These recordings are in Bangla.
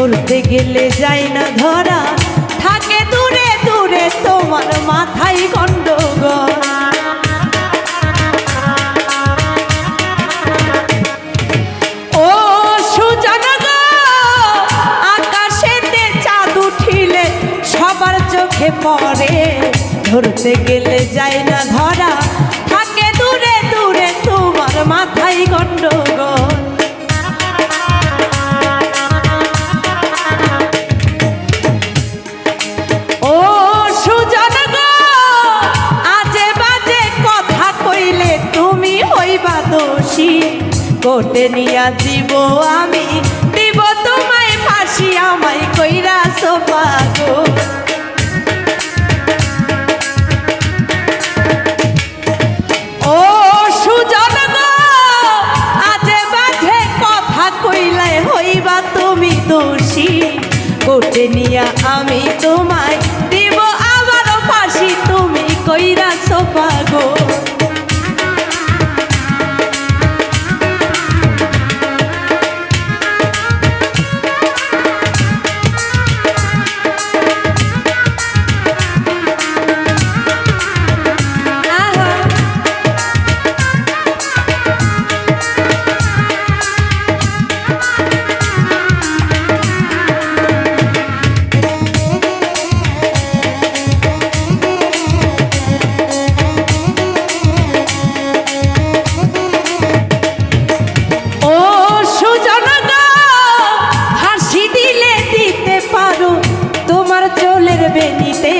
চলতে গেলে যাই না ধরা। থাকে দূরে দূরে তোমার মাথায় গন্ডগোল। ও সুজানগো আকাশেতে চাঁদ উঠিলে সবার চোখে পড়ে। ধরতে গেলে যাই না ধরা। থাকে দূরে দূরে তোমার মাথায় গণ্ডগো দোষী কোটে নিয়া দিব আমি। দিব তোমায় ফাঁসি, আমায় কইরা সুজন গো তুমি দোষী। কোটে নিয়া আমি তোমায় চোলের বেনিতে,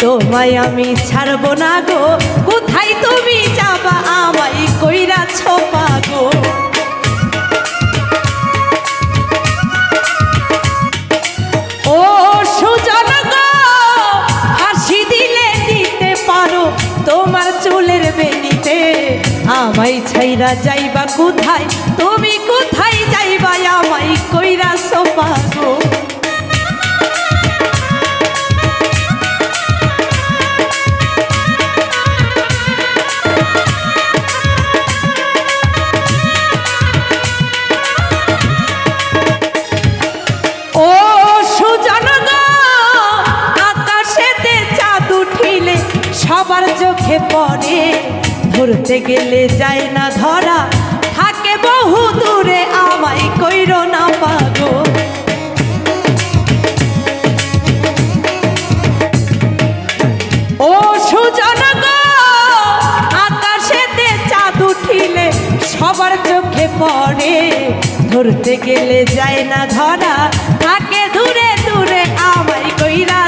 তোমায় আমি ছাড়বো না গো। কোথায় তুমি যাবা আমায় কইরা ছোপা গো ও তোমার চুলের আমায় ছাইরা যাইবা কোথায়? তুমি কোথায় যাইবা আমায় কইরা সোপা গো চোখে পড়ে, ধরতে গেলে যায় না ধরা। থাকে বহু দূরে, আমায় কইর না পাগো ও চাঁদ উঠিলে ধরতে গেলে যায় না ধরা তাকে দূরে দূরে, আমায় কইরা